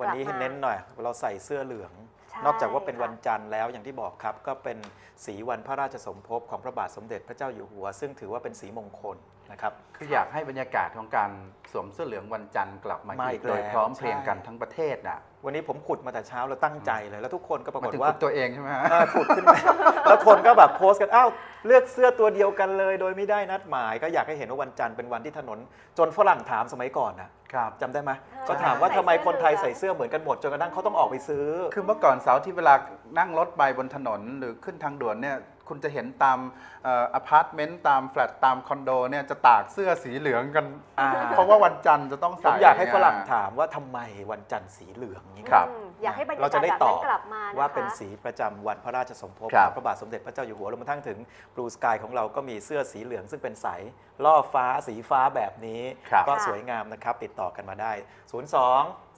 วันนี้กลับมาเน้นหน่อย เราใส่เสื้อเหลืองใช่นอกจากว่าเป็นค่ะวันจันทร์แล้วอย่างที่บอกครับ ก็เป็นสีวันพระราชสมภพของพระบาทสมเด็จพระเจ้าอยู่หัว ซึ่งถือว่าเป็นสีมงคล นะครับ คืออยากให้บรรยากาศของการสวมเสื้อเหลืองวันจันทร์กลับมามาอีอีกกโดยแล้วพร้อมเพรียงใช่กันทั้งประเทศน่ะวันนี้ผมขุดมาแต่เช้าแล้วตั้งใจเลยแล้วทุกคนก็ปรากมาฏถึงว่า คุณตัวเองใช่ไหมฮะ เออขุดขึ้นมา แล้วคนก็แบบโพสต์กัน อ้าว เลือกเสื้อตัวเดียวกันเลย โดยไม่ได้นัดหมาย ก็อยากให้เห็นว่าวันจันทร์เป็นวันที่ถนน จนฝรั่งถามสมัยก่อนนะครับ จำได้ไหมเออก็ถามว่าทำไมคนไทยใส่ใส่เสื้เสื้ออเหมือนกันหมด จนกระทั่งเขาต้องออกไปซื้อ คือเมื่อก่อนเสาร์ที่เวลานั่งรถไปบนถนนหรือขึ้นทางด่วนเนี่ย คุณจะเห็นตามเอพาร์ตเมนต์ตามแฟลตตามคอนโดเนี่ยจะตากเสื้อสีเหลืองกัน อ่า เพราะว่าวันจันทร์จะต้องผใส่มอยากให้ฝรั่งเนี่ยถามว่าทำไมวันจันทร์สีเหลืองอย่างนี้ครับ อืม อยากให้บรรยาเรากาจะศได้แบบตอนั้บนกลับมานะคะว่าเป็นสีประจำวันพระราชสมภพครับของพระบาทสมเด็จพระเจ้าอยู่หัวรวมทั้งถึง Blue Sky ของเราก็มีเสื้อสีเหลืองซึ่งเป็นสายล่อฟ้าสีฟ้าแบบนี้ครับก็ค่ะสวยงามนะครับ ติดต่อกันมาได้ 02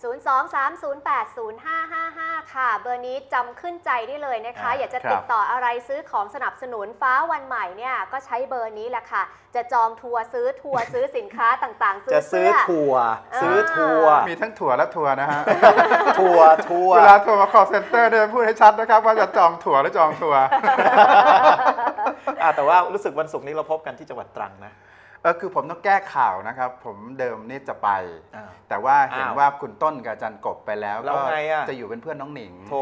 023080555 ค่ะ เบอร์นี้จำขึ้นใจได้เลยนะคะอ่าอยากจะครับติดต่ออะไรซื้อของสนับสนุนฟ้าวันใหม่เนี่ย ก็ใช้เบอร์นี้แหละค่ะ จะจองทัวร์ซื้อทัวร์ซื้อสินค้าต่างๆ ซื้จะซื้อเสื้อถั่วอ่าซื้อทัวร์มีทั้งถั่วและทัวร์นะฮะทัวร์ทัวร์เวลาโทรมา call center เนี่ยพูดให้ชัดนะครับ ว่าจะจองถั่วหรือจองทัวร์อะแต่ว่ารู้สึกวันศุกร์นี้เราพบกันที่จังหวัดตรังนะ เออคือผมต้องแก้ข่าวนะครับ ผมเดิมนี่จะไปอ่าแต่ว่าเห็นอ้าวว่าคุณต้นกับอาจารย์กบไปแล้วแล้วก็ไงอะจะอยู่เป็นเพื่อนน้องหนิง โถ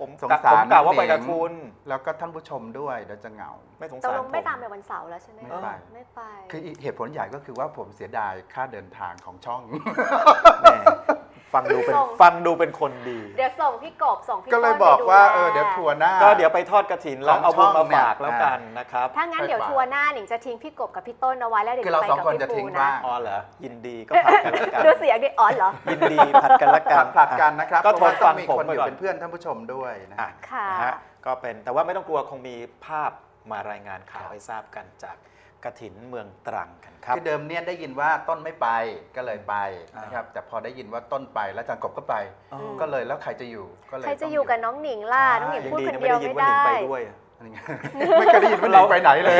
ผมสงกะสารผมกล่าวว่าไปกับน้องหนิงคุณ แล้วก็ท่านผู้ชมด้วยเดี๋ยวจะเหงา ไม่สงตกสารลผงมไม่ตามไปวันเสาร์แล้วใช่ไหมไม่ไป ไม่ไป คืออีกเหตุผลใหญ่ก็คือว่าผมเสียดายค่าเดินทางของช่อง แหม่ ฟังดูเป็นส่ง ฟังดูเป็นคนดี เดี๋ยวส่งพี่กบส่งพี่ก็เลยต้นบอกไปว่าแลเออเดี๋ยวทัวร์หน้า ก็เดี๋ยวไปทอดกระถินแล้วของเอาบุญช่มาองเนี่ยฝากแล้วกันนะครับถ้างั้นเดี๋ยวไปฝากทัวร์หน้าหนิงจะทิ้งพี่กบกับพี่ต้นเอาไว้แล้วเดี๋ยวคือเราไปสองกับคนพี่จะทิ้ปูงนะบ้าง อ๋อเหรอยินดีก็ผัดกันแล้วกันดูเสียงดิอ๋อเหรอ ยินดีผัดกันแล้วกันผลัดกันนะครับก็เพราะทว่านต้ฟัองงมีผมคนไปอยู่ก่อน เป็นเพื่อนท่านผู้ชมด้วยนะ อะค่ะ นะฮะก็เป็นแต่ว่าไม่ต้องกลัวคงมีภาพมารายงานข่าวให้ทราบกันจาก กระถินเมืองตรังกันครับ คือเดิมเนี่ยได้ยินว่าต้นไม่ไปก็เลยไปอ่านนะครับแต่พอได้ยินว่าต้นไปแล้วอาจารย์กบก็ไป อ๋อ ก็เลยแล้วใครจะอยู่ก็เลยใครจะต้งอยู่กับน้องหนิงล่ะ น้องหนิงยังพูดดีคนนะเดียวยิไม่ว่าหนิได้งไปด้วยอะอันนี้ไม่เคยได้ยินว่าหนิงไปไหนเลย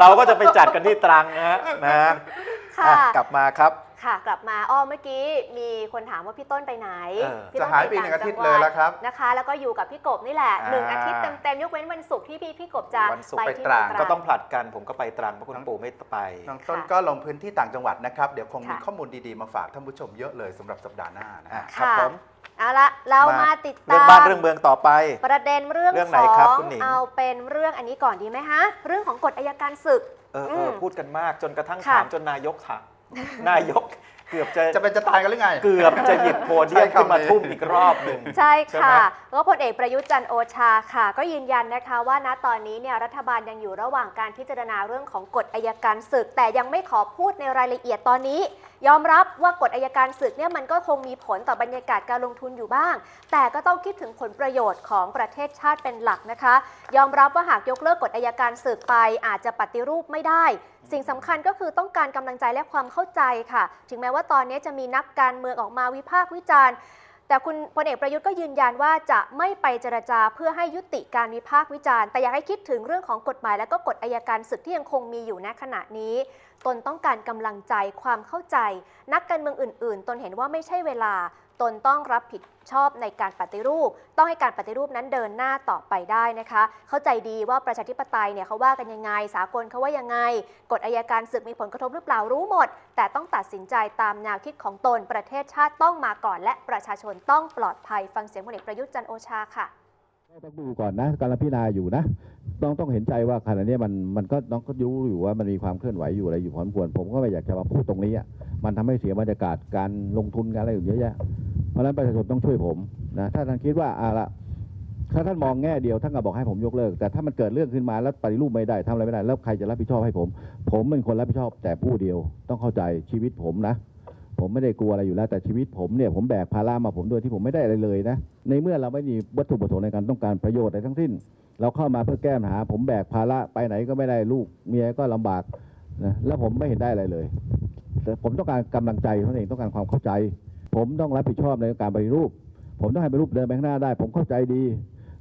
เราก็จะไปจัดกันที่ตรังนะฮะนะค่ะ อะกลับมาครับ ค่ะกลับมาอ้อเมื่อกี้มีคนถามว่าพี่ต้นไปไหนเออพี่จะต้นหายไปต่หนึ่งอาทิตย์จัเลยแล้วครับ นะคะ แล้วก็อยู่กับพี่กบนี่แหละอ่าหนึ่งอาทิตย์เต็มๆยกเว้นวันศุกร์ที่พี่พี่กบจะวันศุกร์ไปไปที่ตรังเมืก็ต้องผลัดกันผมก็ไปตรังเพราะคุณปู่ไม่ไป น้องต้นค่ะก็ลงพื้นที่ต่างจังหวัดนะครับ เดี๋ยวคงมีค่ะ ข้อมูลดีๆ มาฝากท่านผู้ชมเยอะเลยสำหรับสัปดาห์หน้านะอะฮะ ครับค่ะผม เอาละเรามาติดเรื่อตางบ้านมเรื่องเมืองต่อไป ประเด็นเรื่องเรื่องขไหนอครับงคุณหนิง เอาเป็นเรื่องอันนี้ก่อนดีไหมฮะ เรื่องของกฎอายการศึก เออเอออืมพูดกันมากจนกระทั่งค่ะ ถามจนนายกถาม นายกเกือบจะจะเป็นจะตายกันหรือไง เกือบจะหยิบโพเดียมใช้คำขึ้นมานี้ทุ่มอีกรอบหนึ่ง ใช่ใช่ไหมค่ะแล้วพลเอกประยุทธ์จันทร์โอชาค่ะ ก็ยืนยันนะคะว่าณตอนนี้เนี่ยรัฐบาลยังอยู่ระหว่างการพิจารณาเรื่องของกฎอายการศึก แต่ยังไม่ขอพูดในรายละเอียดตอนนี้ ยอมรับว่ากฎอายการศึกเนี่ยมันก็คงมีผลต่อบรรยากาศการลงทุนอยู่บ้าง แต่ก็ต้องคิดถึงผลประโยชน์ของประเทศชาติเป็นหลักนะคะ ยอมรับว่าหากยกเลิกกฎอายการศึกไปอาจจะปฏิรูปไม่ได้ สิ่งสำคัญก็คือต้องการกำลังใจและความเข้าใจค่ะ ถึงแม้ว่าตอนนี้จะมีนักการเมืองออกมาวิพากษ์วิจารณ์ แต่คุณพลเอกประยุทธ์ก็ยืนยันว่าจะไม่ไปเจรจาเพื่อให้ยุติการวิพากษ์วิจารณ์ แต่อยากให้คิดถึงเรื่องของกฎหมาย และก็กฎอายการศึกที่ยังคงมีอยู่ณขณะนี้ ตนต้องการกำลังใจความเข้าใจ นักการเมืองอื่น ๆ ตนเห็นว่าไม่ใช่เวลา ตนต้องรับผิดชอบในการปฏิรูป ต้องให้การปฏิรูปนั้นเดินหน้าต่อไปได้นะคะ เข้าใจดีว่าประชาธิปไตยเนี่ยเขาว่ากันยังไง สากลเขาว่ายังไง กฎอายการศึกมีผลกระทบหรือเปล่ารู้หมด แต่ต้องตัดสินใจตามแนวคิดของตนประเทศชาติต้องมาก่อน และประชาชนต้องปลอดภัยฟังเสียงพลเอกประยุทธ์จันโอชาค่ะ ต้องดูก่อนนะกำลังพิจารณาอยู่นะ ต้องต้องเห็นใจว่าขณะนี้มันมันก็น้องก็รู้อยู่ว่ามันมีความเคลื่อนไหวอยู่อะไรอยู่พอควรผมก็ไม่อยากจะมาพูดตรงนี้อะมันทำให้เสียบรรยากาศการลงทุนการอะไรอยู่เยอะแยะเพราะฉะนั้นประชาชนต้องช่วยผมนะถ้าท่านคิดว่าอ่าละถ้าท่านมองแง่เดียวท่านก็บอกให้ผมยกเลิก แต่ถ้ามันเกิดเรื่องขึ้นมาแล้วปฏิรูปไม่ได้ทำอะไรไม่ได้ แล้วใครจะรับผิดชอบให้ผม ผมเป็นคนรับผิดชอบแต่ผู้เดียวต้องเข้าใจชีวิตผมนะ ผมไม่ได้กลัวอะไรอยู่แล้วแต่ชีวิตผมเนี่ยผมแบกภาระมาผมโดยที่ผมไม่ได้อะไรเลยนะในเมื่อเราไม่มีวัตถุประสงค์ในการต้องการประโยชน์อะไรทั้งสิ้น เราเข้ามาเพื่อแก้ปัญหา ผมแบกภาระไปไหนก็ไม่ได้ลูกเมียก็ลำบากนะแล้วผมไม่เห็นได้อะไรเลยแต่ผมต้องการกำลังใจเท่านั้นเองต้องการความเข้าใจ ผมต้องรับผิดชอบในการปฏิรูป ผมต้องให้ปฏิรูปเดินไปข้างหน้าได้ ผมเข้าใจดี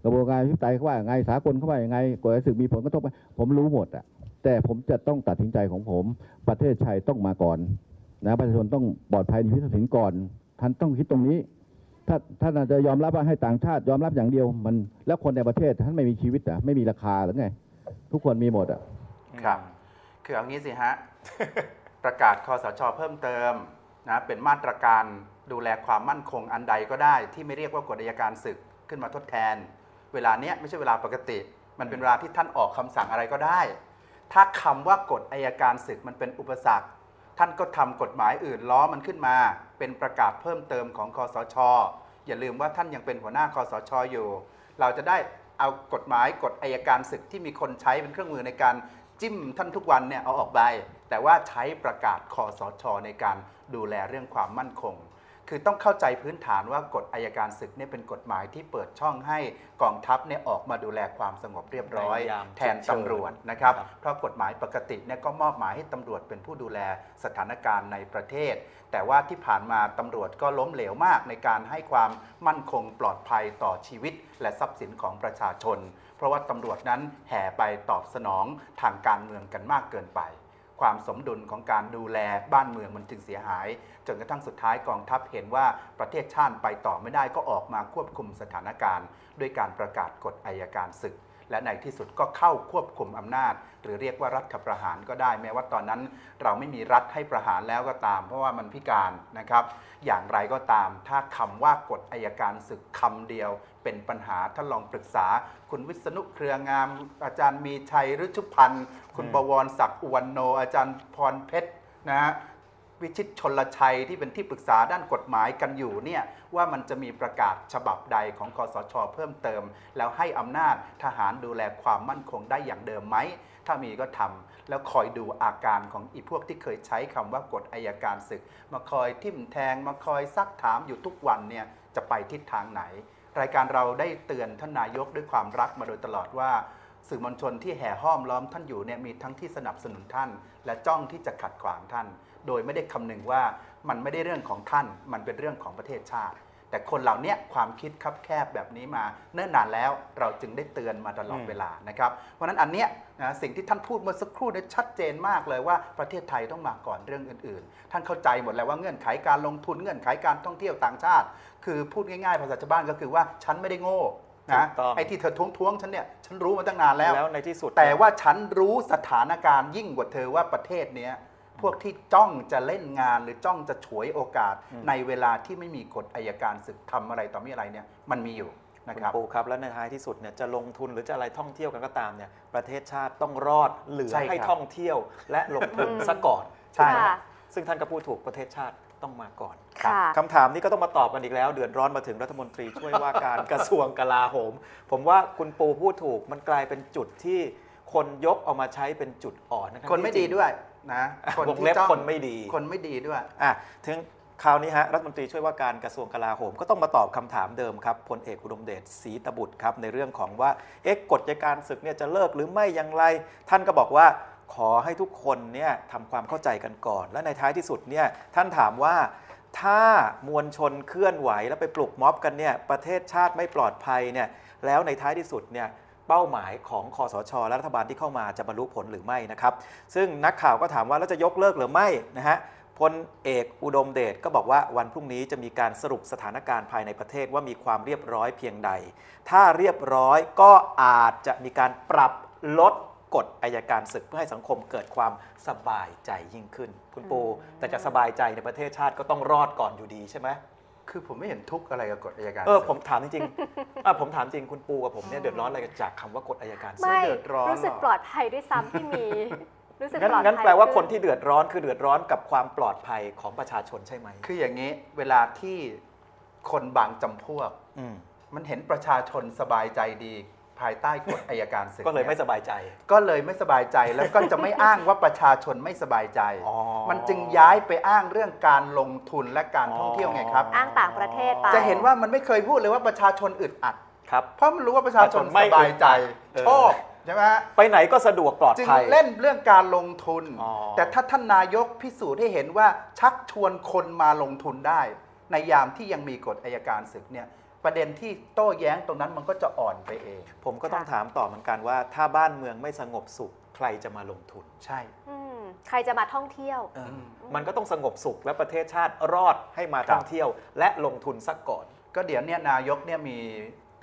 กระบวนการพิจารณาเขาว่ายังไงสากลเขาว่ายังไงกฎหมายศึกมีผลกระทบไหมผมรู้หมดอะแต่ผมจะต้องตัดสินใจของผม ประเทศไทยต้องมาก่อน นะประชาชนต้องปลอดภัยในชีวิตทรัพย์สินก่อน ท่านต้องคิดตรงนี้ ถ้าท่านอาจจะยอมรับว่าให้ต่างชาติยอมรับอย่างเดียวมันแล้วคนในประเทศท่านไม่มีชีวิตอะไม่มีราคาหรือไง ทุกคนมีหมดอะครับ คือเอางี้สิฮะ ประกาศคอสชเพิ่มเติมนะเป็นมาตรการดูแลความมั่นคงอันใดก็ได้ ที่ไม่เรียกว่ากฎอัยการศึกขึ้นมาทดแทน เวลาเนี้ยไม่ใช่เวลาปกติ มันเป็นเวลาที่ท่านออกคำสั่งอะไรก็ได้ ถ้าคำว่ากฎอัยการศึกมันเป็นอุปสรรค ท่านก็ทำกฎหมายอื่นล้อมันขึ้นมา เป็นประกาศเพิ่มเติมของคอสช อย่าลืมว่าท่านยังเป็นหัวหน้าคอสชอยู่ เราจะได้เอากฎหมายกฎอายการศึกที่มีคนใช้เป็นเครื่องมือในการจิ้มท่านทุกวันเนี่ยเอาออกไป แต่ว่าใช้ประกาศคอสช ในการดูแลเรื่องความมั่นคง คือต้องเข้าใจพื้นฐานว่ากฎอายการศึกเนี่ยเป็นกฎหมายที่เปิดช่องให้กองทัพเนี่ยออกมาดูแลความสงบเรียบร้อย ในยามแทนฉุกเฉินตำรวจนะครับครับ เพราะกฎหมายปกติเนี่ยก็มอบหมายให้ตำรวจเป็นผู้ดูแลสถานการณ์ในประเทศ แต่ว่าที่ผ่านมาตำรวจก็ล้มเหลวมากในการให้ความมั่นคงปลอดภัยต่อชีวิต และทรัพย์สินของประชาชน เพราะว่าตำรวจนั้นแห่ไปตอบสนองทางการเมืองกันมากเกินไป ความสมดุลของการดูแลบ้านเมืองมันจึงเสียหาย จนกระทั่งสุดท้ายกองทัพเห็นว่าประเทศชาติไปต่อไม่ได้ก็ออกมาควบคุมสถานการณ์ ด้วยการประกาศกฎอายการศึก และในที่สุดก็เข้าควบคุมอำนาจ หรือเรียกว่ารัฐประหารก็ได้ แม้ว่าตอนนั้นเราไม่มีรัฐให้ประหารแล้วก็ตาม เพราะว่ามันพิการนะครับอย่างไรก็ตาม ถ้าคำว่ากฎอายการศึกคำเดียว เป็นปัญหาท่านลองปรึกษา คุณวิษณุเครืองาม อาจารย์มีชัยฤชุพันธ์คุณบวรศักดิ์อุวันโน อาจารย์พรเพชรนะฮะ วิชิตชนลชัยที่เป็นที่ปรึกษาด้านกฎหมายกันอยู่เนี่ยว่ามันจะมีประกาศฉบับใดของคอสช เพิ่มเติม แล้วให้อำนาจทหารดูแลความมั่นคงได้อย่างเดิมไหม ถ้ามีก็ทำแล้วคอยดูอาการของอีพวกที่เคยใช้คำว่ากฎอายการศึก มาคอยทิ่มแทงมาคอยซักถามอยู่ทุกวันเนี่ยจะไปทิศทางไหน รายการเราได้เตือนท่านนายกด้วยความรักมาโดยตลอดว่า สื่อมวลชนที่แห่ห้อมล้อมท่านอยู่เนี่ยมีทั้งที่สนับสนุนท่าน และจ้องที่จะขัดขวางท่าน โดยไม่ได้คำนึงว่ามันไม่ได้เรื่องของท่าน มันเป็นเรื่องของประเทศชาติ แต่คนเหล่านี้ความคิดคับแคบแบบนี้มา เนิ่นนานแล้วเราจึงได้เตือนมาตลอดเวลานะครับเพราะฉะนั้นอันเนี้ยนะสิ่งที่ท่านพูดเมื่อสักครู่เนี่ยชัดเจนมากเลยว่าประเทศไทยต้องมาก่อนเรื่องอื่น ๆ ท่านเข้าใจหมดแล้วว่าเงื่อนไขการลงทุนเงื่อนไขการท่องเที่ยวต่างชาติ คือพูดง่ายๆ ภาษาชาวบ้านก็คือว่าฉันไม่ได้โง่ นะถูกต้อง ไอ้ที่เธอท้วงๆฉันเนี่ยฉันรู้มาตั้งนานแล้ว แล้วในที่สุดแต่ว่าฉันรู้สถานการณ์ยิ่งกว่าเธอว่าประเทศเนี้ยพวกที่จ้องจะเล่นงานหรือจ้องจะฉวยโอกาสอืมในเวลาที่ไม่มีกฎอายการศึกทำอะไรต่อมีอะไรเนี่ยมันมีอยู่นะคุคณรับปูครับแล้วในท้ายที่สุดเนี่ยจะลงทุนหรือจะอะไรท่องเที่ยวกันก็ตามเนี่ยประเทศชาติต้องรอดเหลือใช่ครับให้ท่องเที่ยวและลงทุนอืม ซะก่อนใช่ ค่ะ ซึ่งท่านก็พูดถูกประเทศชาติ ต้องมาก่อนค่ะคำถามนี้ก็ต้องมาตอบกันอีกแล้ว เดือดร้อนมาถึงรัฐมนตรีช่วยว่าการ กระทรวงกลาโหม ผมว่าคุณปูพูดถูกมันกลายเป็นจุดที่คนยกเอามาใช้เป็นจุดอ่อนทั้งๆคนไม่ที่ดีด้วยนะวงเล็บจ้องคนไม่ดี คนไม่ดีด้วย อะถึงคราวนี้ฮะรัฐมนตรีช่วยว่าการกระทรวงกลาโหม ก็ต้องมาตอบคำถามเดิมครับพลเอกอุดมเดชศรีตบุตรครับในเรื่องของว่าเอ๊ะกฎอัยการศึกเนี่ยจะเลิกหรือไม่อย่างไร ท่านก็บอกว่า ขอให้ทุกคนเนี่ยทำความเข้าใจกันก่อน และในท้ายที่สุดเนี่ยท่านถามว่าถ้ามวลชนเคลื่อนไหวแล้วไปปลุกม็อบกันเนี่ยประเทศชาติไม่ปลอดภัยเนี่ยแล้วในท้ายที่สุดเนี่ยเป้าหมายของคอสชและรัฐบาลที่เข้ามาจะบรรลุผลหรือไม่นะครับ ซึ่งนักข่าวก็ถามว่าแล้วจะยกเลิกหรือไม่นะฮะพลเอกอุดมเดชก็บอกว่าวันพรุ่งนี้จะมีการสรุปสถานการณ์ภายในประเทศว่ามีความเรียบร้อยเพียงใด ถ้าเรียบร้อยก็อาจจะมีการปรับลด กฎอายการศึกเพื่อให้สังคมเกิดความสบายใจยิ่งขึ้น คุณปูอืมแต่จะสบายใจในประเทศชาติก็ต้องรอดก่อนอยู่ดีใช่ไหมคือผมไม่เห็นทุกข์อะไรกับกฎอายการเออศึกผมถามจริงๆอะผมถามจริงคุณปูกับผมเนี่ยเดือดร้อนอะไรจากคำว่ากฎอายการศึกไม่เดือดร้อนรู้สึกหรอปลอดภัยด้วยซ้ำที่มี รู้สึกงั้นปลอดภัยงั้นแปลว่าขึ้คนที่เดือดร้อนคือเดือดร้อนกับความปลอดภัยของประชาชนใช่ไหมคืออย่างนี้เวลาที่คนบางจำพวก อืม มันเห็นประชาชนสบายใจดี ภายใต้กฎอายการศึกก็เลยไม่นี่สบายใจ ก็เลยไม่สบายใจแล้วก็จะไม่อ้างว่าประชาชนไม่สบายใจ อ๋อ มันจึงย้ายไปอ้างเรื่องการลงทุนและการท่องเที่ยวไงครับ อ้างต่างประเทศไป จะเห็นว่ามันไม่เคยพูดเลยว่าประชาชนอึดอัด ครับ เพราะมันรู้ว่าประชาชนประชาชนไม่สบายใจเออชอบใช่ไหมฮะ ไปไหนก็สะดวกปลอดจึงภัย เล่นเรื่องการลงทุน อ๋อ แต่ถ้าท่านนายกพิสูจน์ให้เห็นว่าชักชวนคนมาลงทุนได้ ในยามที่ยังมีกฎอายการศึกเนี่ย ประเด็นที่โต้แย้งตรงนั้นมันก็จะอ่อนไปเอง ผมก็ต้องถามต่อเหมือนกันว่า ถ้าบ้านเมืองไม่สงบสุขใครจะมาลงทุน ใช่ อืมใครจะมาท่องเที่ยว เออมมันก็ต้องสงบสุขและประเทศชาติรอดให้มาครับท่องเที่ยว และลงทุนซะก่อน ก็เดี๋ยวเนี่ยนายกเนี่ยมี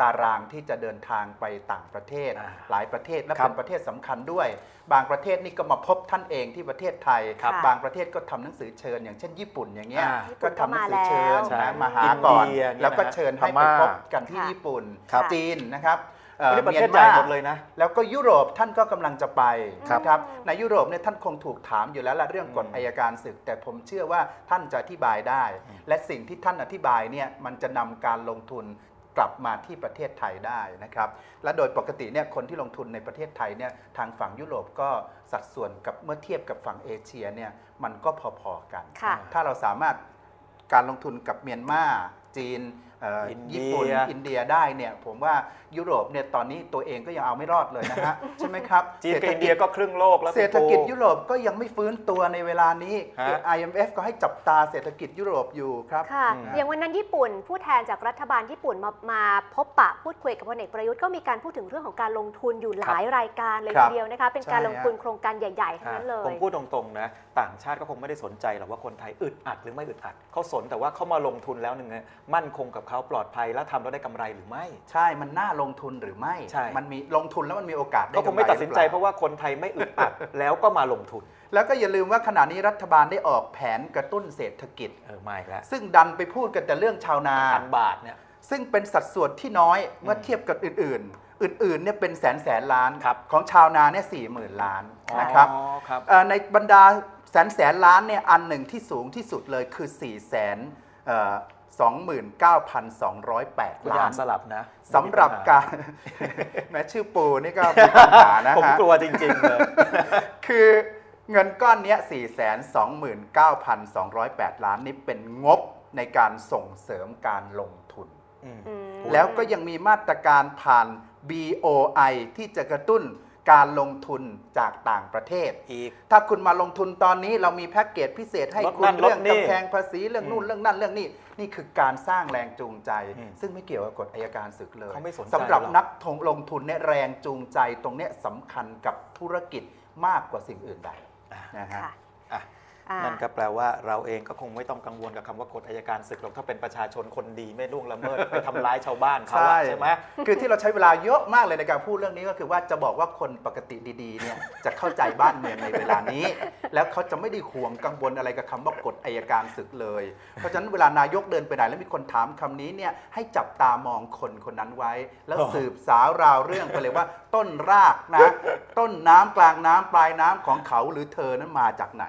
ตารางที่จะเดินทางไปต่างประเทศ อ่าหลายประเทศและครับเป็นประเทศสำคัญด้วย บางประเทศนี่ก็มาพบท่านเองที่ประเทศไทย ครับบางประเทศก็ทำหนังสือเชิญ อย่างเช่นญี่ปุ่นอย่างเงี้ยอ่าก็ทำหนังสือเชิญใช่นะมาหาก่อนอินเดียเนี่ยนะแล้วก็เชิญให้พไปม่า พบกันที่ค่ะ ญี่ปุ่นครับ จีนนะครับเอ่อ นี่ประเทศมีใหญ่มาหมดเลยนะ แล้วก็ยุโรปท่านก็กำลังจะไปครับนะครับในยุโรปเนี่ยท่านคงถูกถามอยู่แล้วละเรื่องกฎอืมอายการศึก แต่ผมเชื่อว่าท่านจะอธิบายได้ และสิ่งที่ท่านอธิบายเนี่ยมันจะนำการลงทุน กลับมาที่ประเทศไทยได้นะครับ และโดยปกติเนี่ยคนที่ลงทุนในประเทศไทยเนี่ยทางฝั่งยุโรปก็สัดส่วนกับเมื่อเทียบกับฝั่งเอเชียเนี่ยมันก็พอๆกันค่ะถ้าเราสามารถการลงทุนกับเมียนมา จีนเอ่ออินเดียญี่ปุ่นอินเดียได้เนี่ยผมว่ายุโรปเนี่ยตอนนี้ตัวเองก็ยังเอาไม่รอดเลยนะฮะใช่ไหมครับจีนกับศรษฐอินเดียก็ครึ่งโลกแล้วเศรษฐกิจคุณปูยุโรปก็ยังไม่ฟื้นตัวในเวลานี้ฮะ IMF ก็ให้จับตาเศรษฐกิจยุโรปอยู่ครับค่ะอืมอย่างวันนั้นญี่ปุ่นผู้แทนจากรัฐบาลญี่ปุ่นมามาพบปะพูดคุยกับพลเอกประยุทธ์ก็มีการพูดถึงเรื่องของการลงทุนอยู่หลายรายการเลยครัทีบเดียวนะคะเป็นการใช่ลงทุนโครงการใหญ่ๆทั้งอะนั้นเลผยมพูดตรงๆนะต่างชาติก็คงไม่ได้สนใจหรอกว่าคนไทยอึดอัดหรือไม่อึดอัดเขาสนแต่ว่าเขามาลงทุนแล้วหนึ่งไง มั่นคงกับเขาปลอดภัยแล้วทำแล้วได้กำไรหรือไม่ ใช่มันน่าลงทุนหรือไม่ ใช่ มันมีลงทุนแล้วมันมีโอกาสได้ก็คงไม่กำรตัดสินใจหอเพปล่ราะว่าคนไทยไม่อึดอัด แล้วก็มาลงทุนแล้วก็อย่าลืมว่าขณะนี้รัฐบาลได้ออกแผนกระตุ้นเศรษฐกิจ เออไม่แล้วซึ่งดันไปพูดกันแต่เรื่องชาวนา พันบาทเนี่ย ซึ่งเป็นสัดส่วนที่น้อยเมื่อเทียบกับอื่น ๆ อื่น ๆ เนี่ยเป็นแสนแสนล้าน ครับของชาวนาเนี่ยสี่หมื่นล้านนะครับอ๋อครับ เอ่อในบรรดาแสนแสนล้านเนี่ยอันหนึ่งที่สูงที่สุดเลยคือ4ี่แสน สองหมื่นเก้าพันสองร้อยแปดคุณล้าอ่านนสลับนะสำหรับการแม้ชื่อปูนี่ก็มีปัญหานะผมฮะกลัวจริงๆเลย คือเงินก้อนเนี้ย429,208 ล้านนี้เป็นงบในการส่งเสริมการลงทุนอืมอืมแล้วก็ยังมีมาตรการผ่าน BOI ที่จะกระตุ้น การลงทุนจากต่างประเทศ อีก ถ้าคุณมาลงทุนตอนนี้เรามีแพ็กเกจพิเศษให้ลดคุนั่ณนลดเรื่องนี่กำแพงภาษีเรื่องนู่นอืมเรื่องนั่นเรื่องนี้นี่คือการสร้างแรงจูงใจ อืมซึ่งไม่เกี่ยวกับกฎอายการศึกเลยเขาไม่สนใจสำหรับหรอก นักทงลงทุนเนี่ยแรงจูงใจตรงเนี้ยสำคัญกับธุรกิจมากกว่าสิ่งอื่นใดนะฮะ ค่ะอะอ่า นั่นก็แปลว่าเราเองก็คงไม่ต้องกังวลกับคำว่ากฎอายการศึกหรอกถ้าเป็นประชาชนคนดีไม่ล่วงละเมิดไปทำร้ายชาวบ้านเขาอะใช่ไหมคือที่เราใช้เวลาเยอะมากเลยในการพูดเรื่องนี้ก็คือว่าจะบอกว่าคนปกติดีๆเนี่ยจะเข้าใจบ้านเมืองในเวลานี้ แล้วเขาจะไม่ได้ห่วงกังวลอะไรกับคำว่ากฎอายการศึกเลย เพราะฉะนั้นเวลานายกเดินไปไหนแล้วมีคนถามคำนี้เนี่ยให้จับตามองคนคนนั้นไว้ แล้วอ๋อสืบสาวราวเรื่องไปเลยว่า ต้นรากนะต้นน้ำกลางน้ำปลายน้ำของเขาหรือเธอนั้นมาจากไหน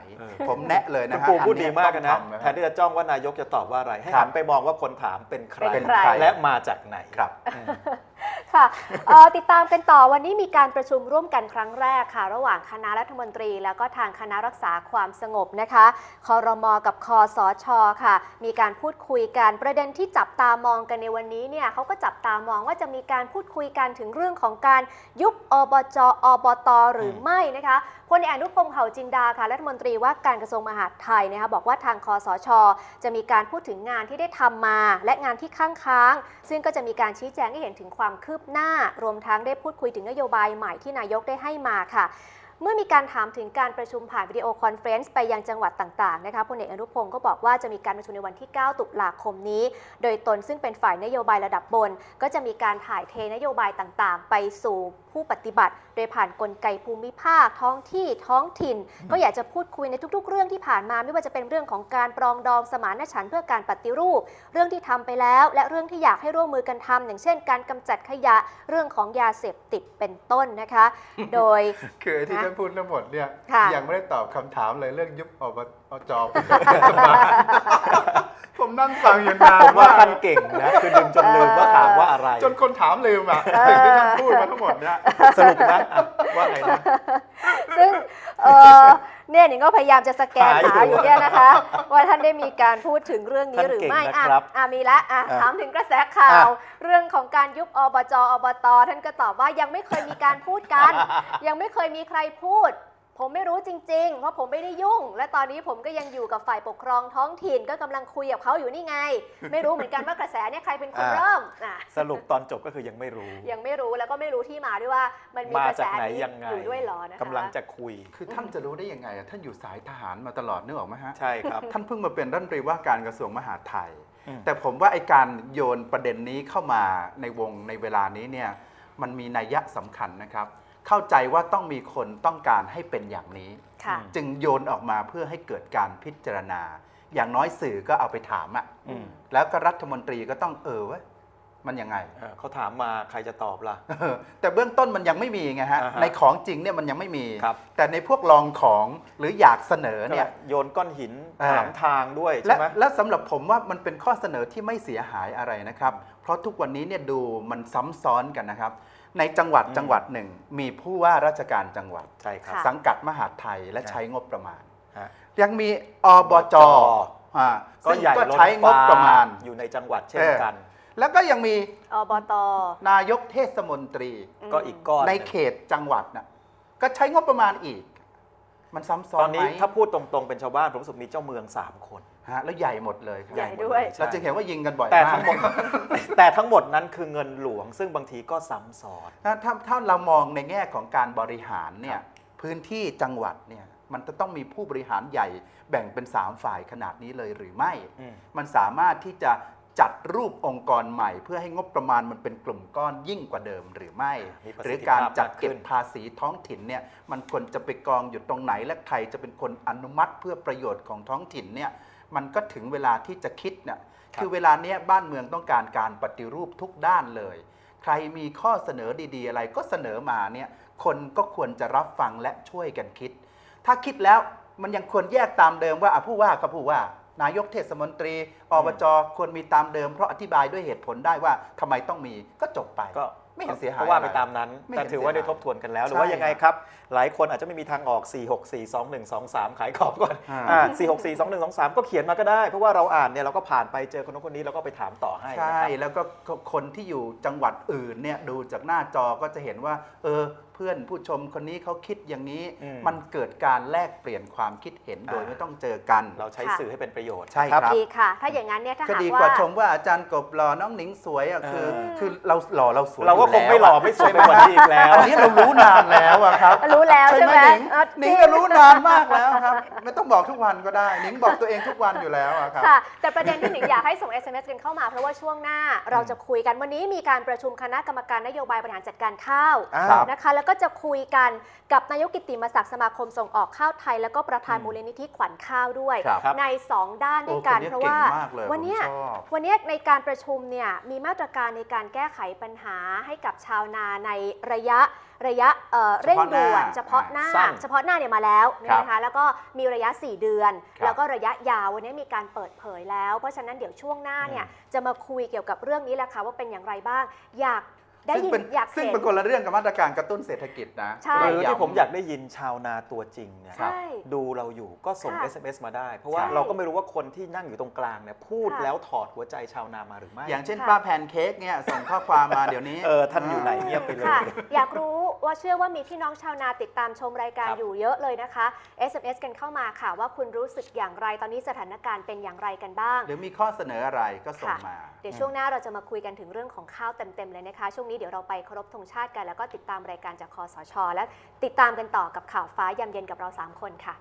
ผมแนะเลยคุนะณฮะปูพูดอัดีเยมากต้องนะทำแทนที่จะจ้องว่านายกจะตอบว่าอะไร ให้ครัหับนไปมองว่าคนถามเป็นใครเป็นใครและมาจากไหนครับอืมค่ะเอ่อติดตามกันต่อวันนี้มีการประชุมร่วมกันครั้งแรกค่ะ ระหว่างคณะรัฐมนตรี แล้วก็ทางคณะรักษาความสงบนะคะคอรมอกับคอสชค่ะ มีการพูดคุยกันประเด็นที่จับตามองกันในวันนี้เนี่ยเขาก็จับตามองว่าจะมีการพูดคุยกันถึงเรื่องของการยุบอบจอบตหรือไม่นะคะ พลเอกอนุพงศ์เผ่าจินดาค่ะรัฐมนตรีว่าการกระทรวงมหาดไทยนะคะบอกว่าทางคอสช จะมีการพูดถึงงานที่ได้ทำมา และงานที่ค้างค้าง ซึ่งก็จะมีการชี้แจงให้เห็นถึงความคืบหน้า รวมทั้งได้พูดคุยถึงนโยบายใหม่ที่นายกได้ให้มาค่ะ เมื่อมีการถามถึงการประชุมผ่านวิดีโอคอนเฟรนซ์ไปยังจังหวัดต่างๆนะคะพลเอกอนุพงศ์ก็บอกว่าจะมีการประชุมในวันที่ 9 ตุลาคมนี้ โดยตนซึ่งเป็นฝ่ายนโยบายระดับบน ก็จะมีการถ่ายเทนโยบายต่างๆ ไปสู่ผู้ปฏิบัติ โดยผ่านกลไกภูมิภาค ท้องที่ท้องถิ่น ก็อยากจะพูดคุยในทุก ๆ เรื่องที่ผ่านมา ไม่ว่าจะเป็นเรื่องของการปรองดองสมานฉันท์เพื่อการปฏิรูป เรื่องที่ทำไปแล้ว และเรื่องที่อยากให้ร่วมมือกันทำอย่างเช่น การกำจัดขยะเรื่องของยาเสพติดเป็นต้นนะคะ โดยคือที่านพูดทั้งหมดเนี่ยค่ะ ยังไม่ได้ตอบคำถามเลยเรื่องยุบอบจเทศบาลผมนั่งฟังอยู่นานผมว่าว่าท่านเก่งนะ คือดึงจนลืมว่าถามว่าอะไร จนคนถามลืมอะสิ่งที่ท่านพูดมาทั้งหมดเนี่ย สรุปนะอะว่าไงนะ ซึ่งเออ เนี่ยหนิงก็พยายามจะสแกนหาอยู่หาอยู่เนี่ยนะคะ ว่าท่านได้มีการพูดถึงเรื่องนี้ท่านหรือเก่งไม่นะอะครับอะมีละอะอะถามถึงกระแสข่าวอะเรื่องของการยุบอบจอบตท่านก็ตอบว่ายังไม่เคยมีการพูดกัน ยังไม่เคยมีใครพูด ผมไม่รู้จริงๆ เพราะผมไม่ได้ยุ่ง และตอนนี้ผมก็ยังอยู่กับฝ่ายปกครองท้องถิ่นก็กำลังคุยกับเขาอยู่นี่ไง ไม่รู้เหมือนกันว่ากระแสเนี่ยใครเป็นคนอ่า เริ่มอะสรุปตอนจบก็คือยังไม่รู้ ยังไม่รู้แล้วก็ไม่รู้ที่มาด้วยว่ามันมีมากระแสจากไหนนี้ยังไงอยู่ด้วยเหรอนะคะ กำลังจะคุย คือท่านจะรู้ได้ยังไงอะท่านอยู่สายทหารมาตลอดนึกออกไหมฮะ ใช่ครับ ท่านเพิ่งมาเป็นรัฐมนตรีว่าการกระทรวงมหาดไทย อืม แต่ผมว่าไอ้การโยนประเด็นนี้เข้ามาในวงในเวลานี้เนี่ยมันมีนัยยะสำคัญนะครับ เข้าใจว่าต้องมีคนต้องการให้เป็นอย่างนี้ ค่ะ จึงโยนออกมาเพื่อให้เกิดการพิจารณา อย่างน้อยสื่อก็เอาไปถามอะอืม แล้วก็รัฐมนตรีก็ต้องเออเวะมันยังไงเออเขาถามมาใครจะตอบล่ะ เออแต่เบื้องต้นมันยังไม่มีไงฮะ อ่าฮะในของจริงเนี่ยมันยังไม่มี ครับ แต่ในพวกลองของหรืออยากเสนอเนี่ยโยนก้อนหินอ่าถามทางด้วยและใช่ไหม และสำหรับผมว่ามันเป็นข้อเสนอที่ไม่เสียหายอะไรนะครับ เพราะทุกวันนี้เนี่ยดูมันซ้ำซ้อนกันนะครับ ในจังหวัดอืมจังหวัดหนึ่ง มีผู้ว่าราชการจังหวัดใช่ครับค่ะสังกัดมหาดไทยและครับใช้งบประมาณฮะยังมีอบจจอ่าก็ซึ่งใหญ่ก็ล้นใช้งบประมาณฟ้อยู่ในจังหวัดเช่นเออกัน แล้วก็ยังมีอบตนายกเทศมนตรีก็อีกก้อนในหงเขตจังหวัดน่ะก็ใช้งบประมาณอีก มันซ้ำซ้อตอนนไหมนี้ถ้าพูดตรงๆเป็นชาวบ้านผมรู้สึกมีเจ้าเมือง3คน ฮะแล้วใหญ่หมดเลยครับใหญ่มด้วยเลใช่เราจึงเห็นว่ายิงกันบ่อยแต่มากทั้งหมด แต่ทั้งหมดนั้นคือเงินหลวง ซึ่งบางทีก็ซ้ำซ้อน ถ้าถ้าถ้าเรามองในแง่ของการบริหารเนี่ยพื้นที่จังหวัดเนี่ยมันจะต้องมีผู้บริหารใหญ่แบ่งเป็น 3 ฝ่ายขนาดนี้เลยหรือไม่ อืม มันสามารถที่จะจัดรูปองค์กรใหม่ เพื่อให้งบประมาณมันเป็นกลุ่มก้อนยิ่งกว่าเดิมหรือไม่ มีประหสิรืทอธิการภาพจัดมากขึ้นเก็บภาษีท้องถิ่นเนี่ยมันควรจะไปกองอยู่ตรงไหนและใครจะเป็นคนอนุมัติเพื่อประโยชน์ของท้องถิ่นเนี่ย มันก็ถึงเวลาที่จะคิดเนี่ยคือเวลาเนี้ยบ้านเมืองต้องการการปฏิรูปทุกด้านเลย ใครมีข้อเสนอดีๆ อะไรก็เสนอมาเนี่ยคนก็ควรจะรับฟังและช่วยกันคิด ถ้าคิดแล้วมันยังควรแยกตามเดิมว่าอะผู้ว่าก็ผู้ว่านายกเทศมนตรีอบจควรมีตามเดิมเพราะอธิบายด้วยเหตุผลได้ว่าทำไมต้องมีก็จบไปก็ไม่เห็นเสียหายก็ว่าอะไรไปตามนั้น ไม่แต่เห็นถือว่าเสียหายได้ทบทวนกันแล้ว หรือใช่ว่ายังไงครับ หลายคนอาจจะไม่มีทางออก 4 6 4 2 1 2 3 ขายขอบก่อนอ่าอ่า 4 6 4 2 1 2 3 ก็เขียนมาก็ได้ เพราะว่าเราอ่านเนี่ยเราก็ผ่านไปเจอคนนู้นคนนี้เราก็ไปถามต่อให้ใช่นะครับ แล้วก็คนที่อยู่จังหวัดอื่นเนี่ยดูจากหน้าจอก็จะเห็นว่า เออเพื่อนผู้ชมคนนี้เขาคิดอย่างนี้ อืม มันเกิดการแลกเปลี่ยนความคิดเห็นโดยอ่าไม่ต้องเจอกัน เราใช้ค่ะ สื่อให้เป็นประโยชน์ ใช่ครับ ดีค่ะ ถ้าอย่างนั้นเนี่ยถ้าก็หากดีว่ากว่า ชมว่าอาจารย์กบหล่อน้องหนิงสวยอะคือ เออ คือเราหล่อเราสวยเราก็คงยู่ไม่หล่อไม่สวยไปกว่านี้อีกแล้ว อันนี้เรารู้นานแล้วอะครับ รู้แล้วใช่ไหมหนิงเออหนิงก็รู้นานมากแล้วครับ ไม่ต้องบอกทุกวันก็ได้หนิงบอกตัวเองทุกวันอยู่แล้วอะครับ ค่ะ แต่ประเด็นที่หนิงอยากให้ส่ง SMS กันเข้ามา เพราะว่าช่วงหน้าเราจะคุยกันวันนี้มีการประชุมคณะกรรมการนโยบายบริหารจัดการข้าว อ่า ครับ นะคะแล้วก็จะคุยกันกับนายกกิตติมศักดิ์สมาคมส่งออกข้าวไทย แล้วก็ประธานอืมมูลนิธิขวัญข้าวด้วย ครับใน 2 ด้านด้วยกันโอ้เพราะว่าคนนี้เก่งมากเลยวันเนี้ยผมชอบวันนี้ในการประชุมเนี่ยมีมาตรการในการแก้ไขปัญหาให้กับชาวนาในระยะระยะเอ่อเร่งด่วนเฉพาะหน้าสั้นเฉพาะหน้าเนี่ยมาแล้วเนี่ยนะคะแล้วก็มีระยะ 4 เดือน ครับ แล้วก็ระยะยาววันนี้มีการเปิดเผยแล้ว เพราะฉะนั้นเดี๋ยวช่วงหน้าเนี่ยจะมาคุยเกี่ยวกับเรื่องนี้แหละค่ะว่าเป็นอย่างไรบ้าง อยาก ได้ซึ่งยินเป็นอยากซึ่งเห็น เป็นคนละเรื่องกับมาตรการกระตุ้นเศรษฐกิจนะใช่ หรือย้ำ ที่ผมอยากได้ยินชาวนาตัวจริงเนี่ยใช่ ดูเราอยู่ก็ส่ง ค่ะ SMS มาได้ เพราะว่าใช่เราก็ไม่รู้ว่าคนที่นั่งอยู่ตรงกลางเนี่ยพูดค่ะ แล้วถอดหัวใจชาวนามาหรือไม่ อย่างเช่นค่ะ ป้าแพนเค้กเนี่ยส่งข้อความมาเดี๋ยวนี้ เออท่านอยู่ไหนเงียบไปเลย ค่ะ อยากรู้ว่าเชื่อว่ามีพี่น้องชาวนาติดตามชมรายการครับ อยู่เยอะเลยนะคะ SMS กันเข้ามาค่ะว่าคุณรู้สึกอย่างไรตอนนี้สถานการณ์เป็นอย่างไรกันบ้าง หรือมีข้อเสนออะไรก็ส่งค่ะ มา เดี๋ยวช่วงหน้าเราจะมาคุยกันถึงเรื่องของข้าวเต็มๆเลยนะคะช่วงนี้เดี๋ยวเราไปเคารพธงชาติกัน แล้วก็ติดตามรายการจากคอสช และติดตามกันต่อกับข่าวฟ้ายามเย็นกับเรา 3 คนค่ะ